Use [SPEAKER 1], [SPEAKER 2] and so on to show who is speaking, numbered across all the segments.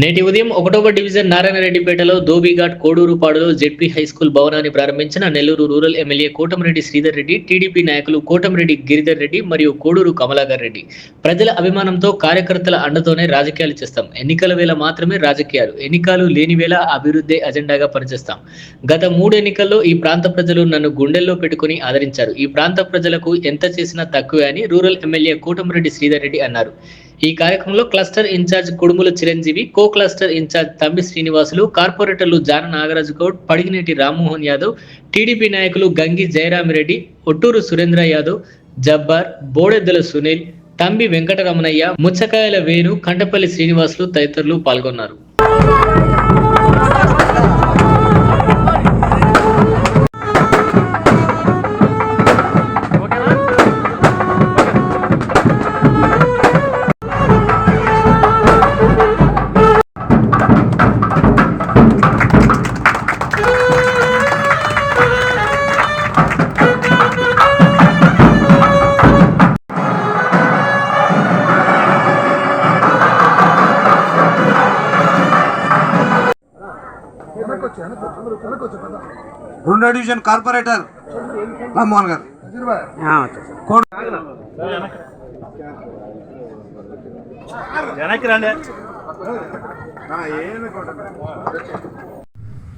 [SPEAKER 1] నేటి ఉదయం ఒకటవ డివిజన్ నారాయణరెడ్డిపేటలో ధోబీఘాట్ కోడూరుపాడులో జెడ్పీ హై స్కూల్ భవనాన్ని ప్రారంభించిన Nellore rural MLA Kotamreddy Sridhar Reddy TDP నాయకులు కోటమిరెడ్డి గిరిధర్ రెడ్డి మరియు కోడూరు కమలాకర్ రెడ్డి. ప్రజల అభిమానంతో కార్యకర్తల అండతోనే రాజకీయాలు చేస్తాం. ఎన్నికల వేళ మాత్రమే రాజకీయాలు. ఎన్నికలు లేని వేళ అభివృద్ధి అజెండాగా పనిచేస్తాం. గత మూడు ఎన్నికల్లో ఈ ప్రాంత ప్రజలు నన్ను గుండెల్లో పెట్టుకుని ఆదరించారు. ఈ ప్రాంత ప్రజలకు ఎంత చేసినా తక్కువే అని రూరల్ ఎమ్మెల్యే కోటమిరెడ్డి శ్రీధర్ రెడ్డి అన్నారు. ఈ కార్యక్రమంలో cluster incharge Kudumula Chiranjeevi co cluster incharge Thambi Srinivasulu కార్పొరేటర్లు జాన నాగరాజు గౌడ్ పడిగినేటి రామ్మోహన్ యాదవ్ టీడీపీ నాయకులు గంగి జయరామిరెడ్డి ఒట్టూరు సురేంద్ర యాదవ్ జబ్బార్ బోడెద్దల సునీల్ తంబి వెంకటరమణయ్య ముచ్చకాయల వేణు కంటపల్లి శ్రీనివాసులు తదితరులు పాల్గొన్నారు.
[SPEAKER 2] రెండో డివిజన్ కార్పొరేటర్ రామ్మోహన్ గారు.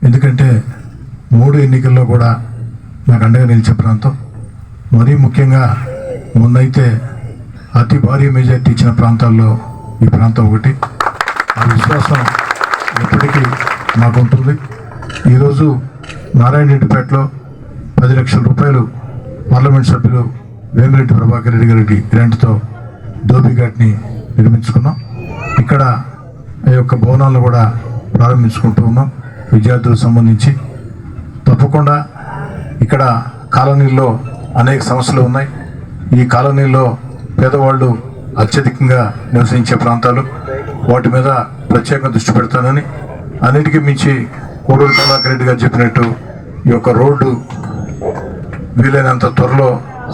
[SPEAKER 3] ఎందుకంటే మూడు ఎన్నికల్లో కూడా నాకు అండగా నిలిచే ప్రాంతం మరీ ముఖ్యంగా మొన్నైతే అతి భారీ మెజార్టీ ఇచ్చిన ప్రాంతాల్లో ఈ ప్రాంతం ఒకటి. ఆ విశ్వాసం ఎప్పటికీ మాకు ఉంటుంది ఈరోజు నారాయణ రెడ్డిపేటలో పది లక్షల రూపాయలు పార్లమెంట్ సభ్యులు వేమిరెడ్డి ప్రభాకర్ రెడ్డి గారి గ్రాంట్తో ధోబీఘాట్ని నిర్మించుకున్నాం. ఇక్కడ ఆ యొక్క భవనాలను కూడా ప్రారంభించుకుంటూ ఉన్నాం. విద్యార్థులకు సంబంధించి తప్పకుండా ఇక్కడ కాలనీల్లో అనేక సమస్యలు ఉన్నాయి. ఈ కాలనీల్లో పేదవాళ్ళు అత్యధికంగా నివసించే ప్రాంతాలు. వాటి మీద ప్రత్యేకంగా దృష్టి పెడతానని అన్నిటికీ మించి కోడూరు కళాకర్ రెడ్డి గారు చెప్పినట్టు ఈ యొక్క రోడ్డు వీలైనంత త్వరలో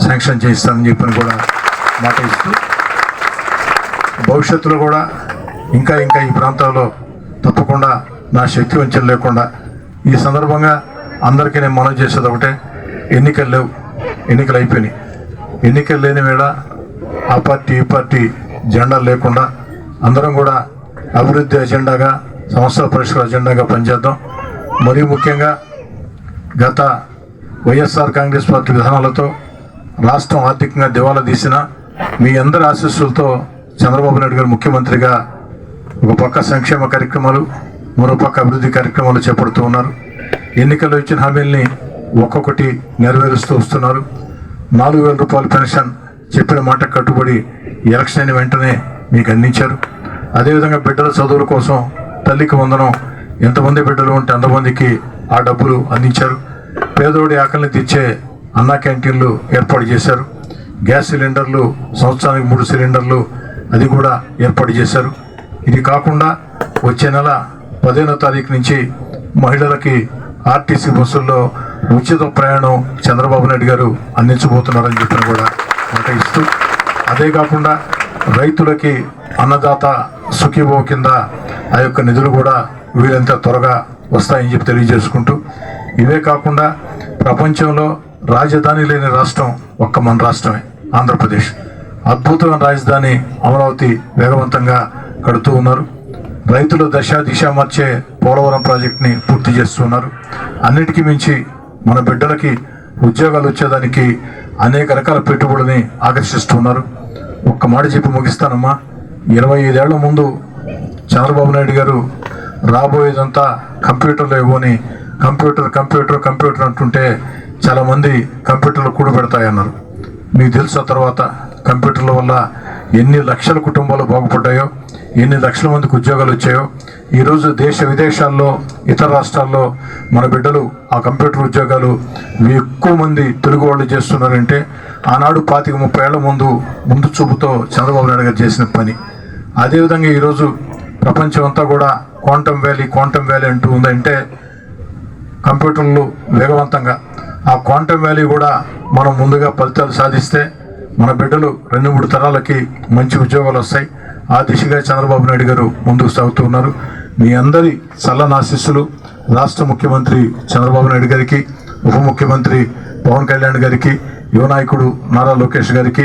[SPEAKER 3] శాంక్షన్ చేయిస్తామని చెప్పని కూడా మాట ఇస్తూ భవిష్యత్తులో కూడా ఇంకా ఇంకా ఈ ప్రాంతాల్లో తప్పకుండా నా శక్తి వంచన లేకుండా ఈ సందర్భంగా అందరికీ నేను మనవి చేసేది ఒకటే ఎన్నికలు లేవు ఎన్నికలు అయిపోయినాయి. ఎన్నికలు లేని వేళ ఆ పార్టీ ఈ పార్టీ జెండా లేకుండా అందరం కూడా అభివృద్ధి అజెండాగా సమస్యల పరిష్కార ఎజెండాగా పనిచేద్దాం. మరీ ముఖ్యంగా గత వైఎస్ఆర్ కాంగ్రెస్ పార్టీ విధానాలతో రాష్ట్రం ఆర్థికంగా దివాలా తీసిన మీ అందరి ఆశీస్సులతో చంద్రబాబు నాయుడు గారు ముఖ్యమంత్రిగా ఒక పక్క సంక్షేమ కార్యక్రమాలు మరో పక్క అభివృద్ధి కార్యక్రమాలు చేపడుతూ ఉన్నారు. ఎన్నికల్లో ఇచ్చిన హామీల్ని ఒక్కొక్కటి నెరవేరుస్తూ వస్తున్నారు. నాలుగు వేల రూపాయల పెన్షన్ చెప్పిన మాట కట్టుబడి ఎలక్షన్ అయిన వెంటనే మీకు అందించారు. అదేవిధంగా బిడ్డల చదువుల కోసం తల్లికి వందనం ఎంతమంది బిడ్డలు ఉంటే అంతమందికి ఆ డబ్బులు అందించారు. పేదోడి ఆకలిని తెచ్చే అన్నా క్యాంటీన్లు ఏర్పాటు చేశారు. గ్యాస్ సిలిండర్లు సంవత్సరానికి మూడు సిలిండర్లు అది కూడా ఏర్పాటు చేశారు. ఇది కాకుండా వచ్చే నెల పదిహేనో తారీఖు నుంచి మహిళలకి ఆర్టీసీ బస్సుల్లో ఉచిత ప్రయాణం చంద్రబాబు నాయుడు గారు అందించబోతున్నారని చెప్పిన కూడా మాట ఇస్తూ అదే కాకుండా రైతులకి అన్నదాత సుఖీభో కింద ఆ యొక్క నిధులు కూడా వీలంత త్వరగా వస్తాయని చెప్పి తెలియజేసుకుంటూ ఇవే కాకుండా ప్రపంచంలో రాజధాని లేని రాష్ట్రం ఒక్క మన రాష్ట్రమే ఆంధ్రప్రదేశ్. అద్భుతమైన రాజధాని అమరావతి వేగవంతంగా కడుతూ ఉన్నారు. రైతులు దశ దిశ మార్చే పోలవరం ప్రాజెక్ట్ని పూర్తి చేస్తున్నారు అన్నిటికీ మించి మన బిడ్డలకి ఉద్యోగాలు వచ్చేదానికి అనేక రకాల పెట్టుబడులని ఆకర్షిస్తున్నారు ఒక్క మాట చెప్పి ముగిస్తానమ్మా. ఇరవై ఐదేళ్ళ ముందు చంద్రబాబు నాయుడు గారు రాబోయేదంతా కంప్యూటర్లో ఇవ్వని కంప్యూటర్ కంప్యూటర్ కంప్యూటర్ అంటుంటే చాలామంది కంప్యూటర్లు కూడబెడతాయన్నారు. మీకు తెలుసు తర్వాత కంప్యూటర్ల వల్ల ఎన్ని లక్షల కుటుంబాలు బాగుపడ్డాయో ఎన్ని లక్షల మందికి ఉద్యోగాలు వచ్చాయో. ఈరోజు దేశ విదేశాల్లో ఇతర రాష్ట్రాల్లో మన బిడ్డలు ఆ కంప్యూటర్ ఉద్యోగాలు ఎక్కువ మంది తెలుగు వాళ్ళు చేస్తున్నారంటే ఆనాడు పాతిక ముప్పై ఏళ్ళ ముందు ముందు చూపుతో చంద్రబాబు నాయుడు గారు చేసిన పని. అదేవిధంగా ఈరోజు ప్రపంచం అంతా కూడా క్వాంటమ్ వ్యాలీ క్వాంటమ్ వ్యాలీ అంటూ ఉందంటే కంప్యూటర్లు వేగవంతంగా. ఆ క్వాంటమ్ వ్యాలీ కూడా మనం ముందుగా ఫలితాలు సాధిస్తే మన బిడ్డలు రెండు మూడు తరాలకి మంచి ఉద్యోగాలు వస్తాయి. ఆ దిశగా చంద్రబాబు నాయుడు గారు ముందుకు సాగుతూ ఉన్నారు. మీ అందరి చల్లనాశిస్సులు రాష్ట్ర ముఖ్యమంత్రి చంద్రబాబు నాయుడు గారికి ఉప ముఖ్యమంత్రి పవన్ కళ్యాణ్ గారికి యువ నాయకుడు నారా లోకేష్ గారికి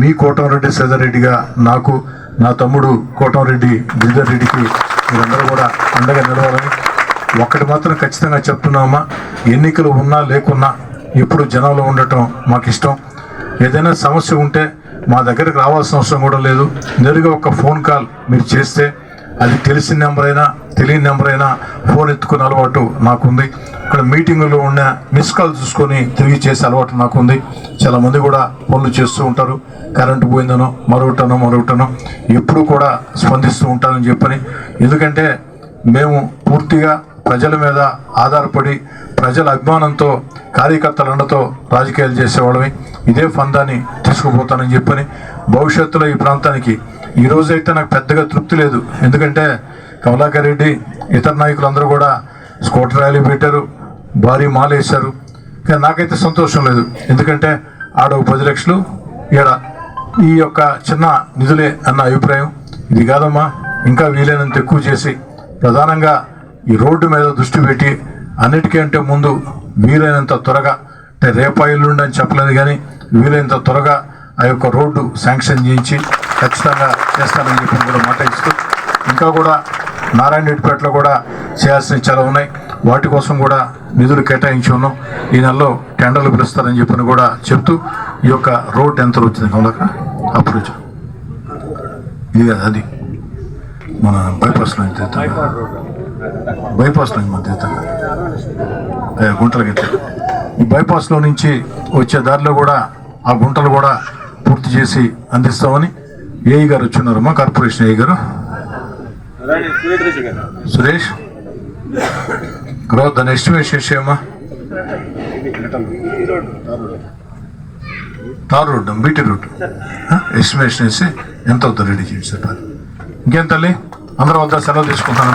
[SPEAKER 3] మీ కోటంరెడ్డి శ్రీధర్ రెడ్డిగా నాకు నా తమ్ముడు కోటంరెడ్డి గిరిధర్ రెడ్డికి మీరందరూ కూడా అండగా నిలవాలని ఒక్కటి మాత్రం ఖచ్చితంగా చెప్తున్నామా ఎన్నికలు ఉన్నా లేకున్నా ఇప్పుడు జనంలో ఉండటం మాకు ఇష్టం ఏదైనా సమస్య ఉంటే మా దగ్గరకు రావాల్సిన అవసరం కూడా లేదు. నేరుగా ఒక ఫోన్ కాల్ మీరు చేస్తే అది తెలిసిన నెంబర్ అయినా తెలియని నెంబర్ అయినా ఫోన్ ఎత్తుకునే అలవాటు నాకుంది. ఇక్కడ మీటింగులో ఉన్న మిస్ కాల్ చూసుకొని తిరిగి చేసే అలవాటు నాకుంది. చాలామంది కూడా పనులు చేస్తూ ఉంటారు. కరెంటు పోయిందనో మరొకటనో మరొకటనో ఎప్పుడు కూడా స్పందిస్తూ ఉంటానని చెప్పని. ఎందుకంటే మేము పూర్తిగా ప్రజల మీద ఆధారపడి ప్రజల అభిమానంతో కార్యకర్తల అండతో రాజకీయాలు చేసేవాళ్ళమే. ఇదే ఫందాన్ని తీసుకుపోతానని చెప్పని భవిష్యత్తులో ఈ ప్రాంతానికి ఈరోజైతే నాకు పెద్దగా తృప్తి లేదు. ఎందుకంటే కమలాకర్ రెడ్డి ఇతర నాయకులందరూ కూడా స్కూటర్ ర్యాలీ పెట్టారు. భారీ మాలేశారు కానీ నాకైతే సంతోషం లేదు. ఎందుకంటే ఆడ ఒక పది లక్షలు ఈడ ఈ యొక్క చిన్న నిధులే అన్న అభిప్రాయం. ఇది కాదమ్మా ఇంకా వీలైనంత ఎక్కువ చేసి ప్రధానంగా ఈ రోడ్డు మీద దృష్టి పెట్టి అన్నిటికంటే ముందు వీలైనంత త్వరగా అంటే రేపాయిల్లుండి అని చెప్పలేదు కానీ వీలైనంత త్వరగా ఆ యొక్క రోడ్డు శాంక్షన్ చేయించి ఖచ్చితంగా చేస్తానని చెప్పి కూడా మాట ఇస్తూ ఇంకా కూడా నారాయణ రెడ్డిపేటలో కూడా చేయాల్సినవి చాలా ఉన్నాయి. వాటి కోసం కూడా నిధులు కేటాయించి ఉన్నాం. ఈ నెలలో టెండర్లు పిలుస్తారని చెప్పని కూడా చెప్తూ ఈ యొక్క రోడ్ ఎంత వచ్చింది. కమలక అప్పుడు ఇది కదా అది. మన బైపాస్లో ఎత్తుగా? బైపాస్లో మన తీర్థంగా గుంటలకి. ఈ బైపాస్లో నుంచి వచ్చే దారిలో కూడా ఆ గుంటలు కూడా పూర్తి చేసి అందిస్తామని ఏఈ గారు వచ్చున్నారమ్మా corporation AE garu. Suresh. Growth దాని ఎస్టిమేషన్ చేయమ్మా tar road BT route estimation వేసి ఎంత అవుతుంది రెడీ చేసి చెప్పాలి ఇంకేం తల్లి? అందరూ వద్ద సెలవు తీసుకుంటాను